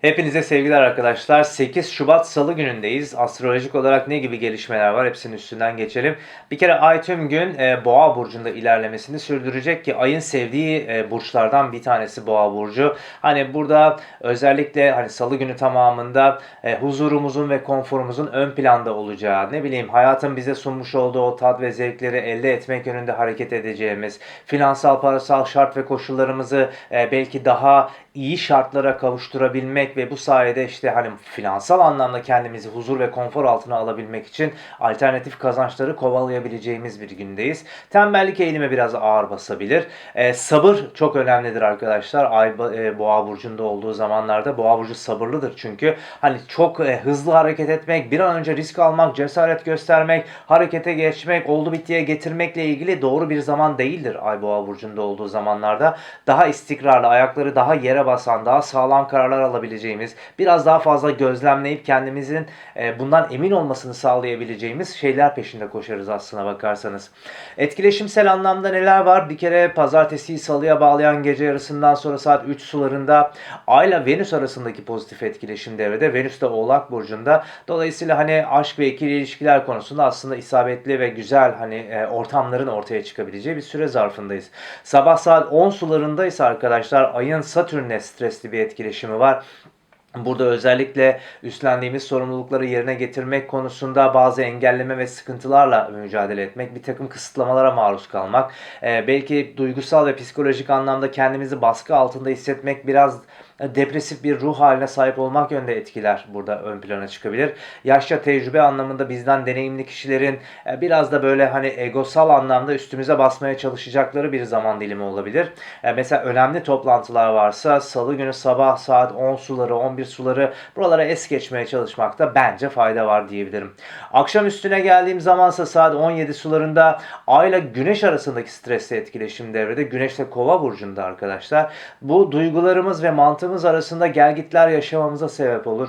Hepinize sevgiler arkadaşlar. 8 Şubat Salı günündeyiz. Astrolojik olarak ne gibi gelişmeler var? Hepsinin üstünden geçelim. Bir kere ay tüm gün e, Boğa burcunda ilerlemesini sürdürecek ki ayın sevdiği e, burçlardan bir tanesi Boğa burcu. Hani burada özellikle hani Salı günü tamamında e, huzurumuzun ve konforumuzun ön planda olacağı, ne bileyim hayatın bize sunmuş olduğu o tat ve zevkleri elde etmek yönünde hareket edeceğimiz, finansal parasal şart ve koşullarımızı e, belki daha iyi şartlara kavuşturabilmek ve bu sayede işte hani finansal anlamda kendimizi huzur ve konfor altına alabilmek için alternatif kazançları kovalayabileceğimiz bir gündeyiz. Tembellik eğilime biraz ağır basabilir. Ee, sabır çok önemlidir arkadaşlar. Ay e, Boğa burcunda olduğu zamanlarda Boğa burcu sabırlıdır çünkü hani çok e, hızlı hareket etmek, bir an önce risk almak, cesaret göstermek, harekete geçmek, oldu bittiye getirmekle ilgili doğru bir zaman değildir Ay Boğa burcunda olduğu zamanlarda. Daha istikrarlı, ayakları daha yere basan, daha sağlam kararlar alabileceğimiz, biraz daha fazla gözlemleyip kendimizin e, bundan emin olmasını sağlayabileceğimiz şeyler peşinde koşarız aslına bakarsanız. Etkileşimsel anlamda neler var? Bir kere pazartesiyi salıya bağlayan gece yarısından sonra saat 3 sularında Ay ile Venüs arasındaki pozitif etkileşim devrede. Venüs de Oğlak Burcu'nda. Dolayısıyla hani aşk ve ikili ilişkiler konusunda aslında isabetli ve güzel hani e, ortamların ortaya çıkabileceği bir süre zarfındayız. Sabah saat 10 sularındaysa arkadaşlar ayın Satürn'le stresli bir etkileşimi var. Burada özellikle üstlendiğimiz sorumlulukları yerine getirmek konusunda bazı engelleme ve sıkıntılarla mücadele etmek, bir takım kısıtlamalara maruz kalmak, e, belki duygusal ve psikolojik anlamda kendimizi baskı altında hissetmek biraz depresif bir ruh haline sahip olmak yönde etkiler burada ön plana çıkabilir. Yaşça tecrübe anlamında bizden deneyimli kişilerin e, biraz da böyle hani egosal anlamda üstümüze basmaya çalışacakları bir zaman dilimi olabilir. E, mesela önemli toplantılar varsa salı günü sabah saat 10 suları 11 suları buralara es geçmeye çalışmakta bence fayda var diyebilirim. Akşam üstüne geldiğim zamansa saat 17 sularında ay ile güneş arasındaki stresli etkileşim devrede. Güneş de kova burcunda arkadaşlar. Bu duygularımız ve mantığımız arasında gelgitler yaşamamıza sebep olur.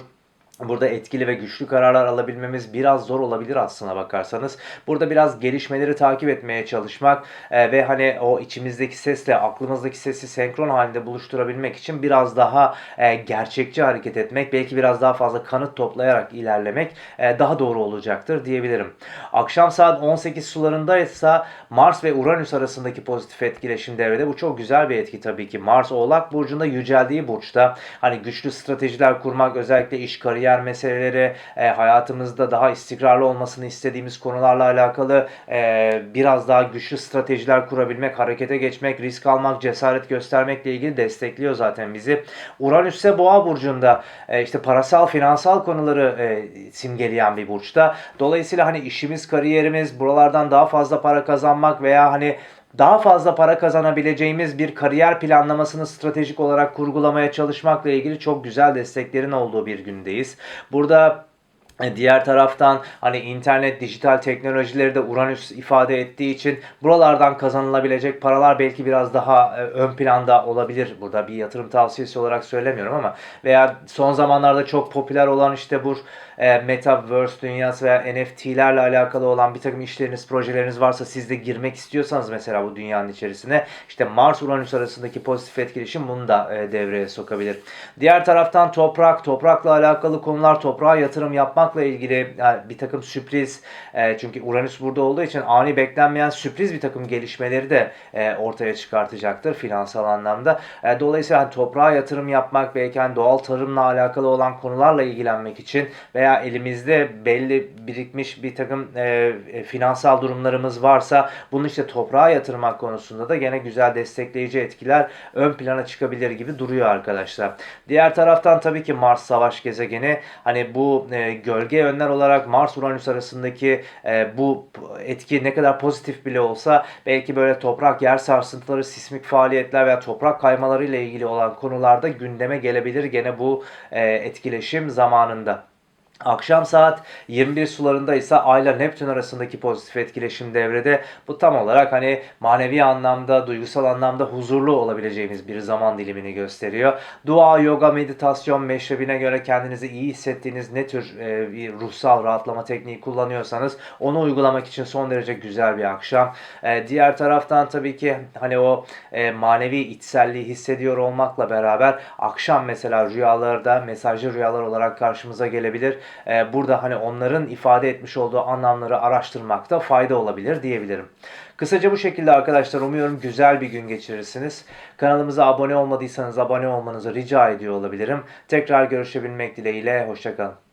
Burada etkili ve güçlü kararlar alabilmemiz biraz zor olabilir aslına bakarsanız. Burada biraz gelişmeleri takip etmeye çalışmak e, ve hani o içimizdeki sesle aklımızdaki sesi senkron halinde buluşturabilmek için biraz daha e, gerçekçi hareket etmek, belki biraz daha fazla kanıt toplayarak ilerlemek e, daha doğru olacaktır diyebilirim. Akşam saat 18 sularındaysa Mars ve Uranüs arasındaki pozitif etkileşim devrede. Bu çok güzel bir etki tabii ki. Mars Oğlak Burcu'nda yüceldiği burçta hani güçlü stratejiler kurmak özellikle iş kariyer diğer meseleleri e, hayatımızda daha istikrarlı olmasını istediğimiz konularla alakalı e, biraz daha güçlü stratejiler kurabilmek, harekete geçmek, risk almak, cesaret göstermekle ilgili destekliyor zaten bizi. Uranüs ise Boğa burcunda e, işte parasal, finansal konuları e, simgeleyen bir burçta. Dolayısıyla hani işimiz, kariyerimiz, buralardan daha fazla para kazanmak veya hani daha fazla para kazanabileceğimiz bir kariyer planlamasını stratejik olarak kurgulamaya çalışmakla ilgili çok güzel desteklerin olduğu bir gündeyiz. Burada Diğer taraftan hani internet, dijital teknolojileri de Uranüs ifade ettiği için buralardan kazanılabilecek paralar belki biraz daha e, ön planda olabilir. Burada bir yatırım tavsiyesi olarak söylemiyorum ama veya son zamanlarda çok popüler olan işte bu e, Metaverse dünyası veya NFT'lerle alakalı olan bir takım işleriniz, projeleriniz varsa siz de girmek istiyorsanız mesela bu dünyanın içerisine işte Mars-Uranüs arasındaki pozitif etkileşim bunu da e, devreye sokabilir. Diğer taraftan toprak, toprakla alakalı konular, toprağa yatırım yapmakla ilgili bir takım sürpriz e, çünkü Uranüs burada olduğu için ani beklenmeyen sürpriz bir takım gelişmeleri de e, ortaya çıkartacaktır finansal anlamda. E, dolayısıyla hani toprağa yatırım yapmak belki hani doğal tarımla alakalı olan konularla ilgilenmek için veya elimizde belli birikmiş bir takım finansal durumlarımız varsa bunu işte toprağa yatırmak konusunda da gene güzel destekleyici etkiler ön plana çıkabilir gibi duruyor arkadaşlar. Diğer taraftan tabii ki Mars savaş gezegeni hani bu e, gölge yönler olarak Mars Uranüs arasındaki e, bu etki ne kadar pozitif bile olsa belki böyle toprak yer sarsıntıları, sismik faaliyetler veya toprak kaymaları ile ilgili olan konularda gündeme gelebilir gene bu e, etkileşim zamanında. Akşam saat 21 sularında ise Ay ile Neptün arasındaki pozitif etkileşim devrede. Bu tam olarak hani manevi anlamda, duygusal anlamda huzurlu olabileceğimiz bir zaman dilimini gösteriyor. Dua, yoga, meditasyon meşrebine göre kendinizi iyi hissettiğiniz ne tür e, bir ruhsal rahatlama tekniği kullanıyorsanız onu uygulamak için son derece güzel bir akşam. E, diğer taraftan tabii ki hani o e, manevi içselliği hissediyor olmakla beraber akşam mesela rüyalarda mesajlı rüyalar olarak karşımıza gelebilir. E, burada hani onların ifade etmiş olduğu anlamları araştırmakta fayda olabilir diyebilirim. Kısaca bu şekilde arkadaşlar umuyorum güzel bir gün geçirirsiniz. Kanalımıza abone olmadıysanız abone olmanızı rica ediyor olabilirim. Tekrar görüşebilmek dileğiyle hoşçakalın.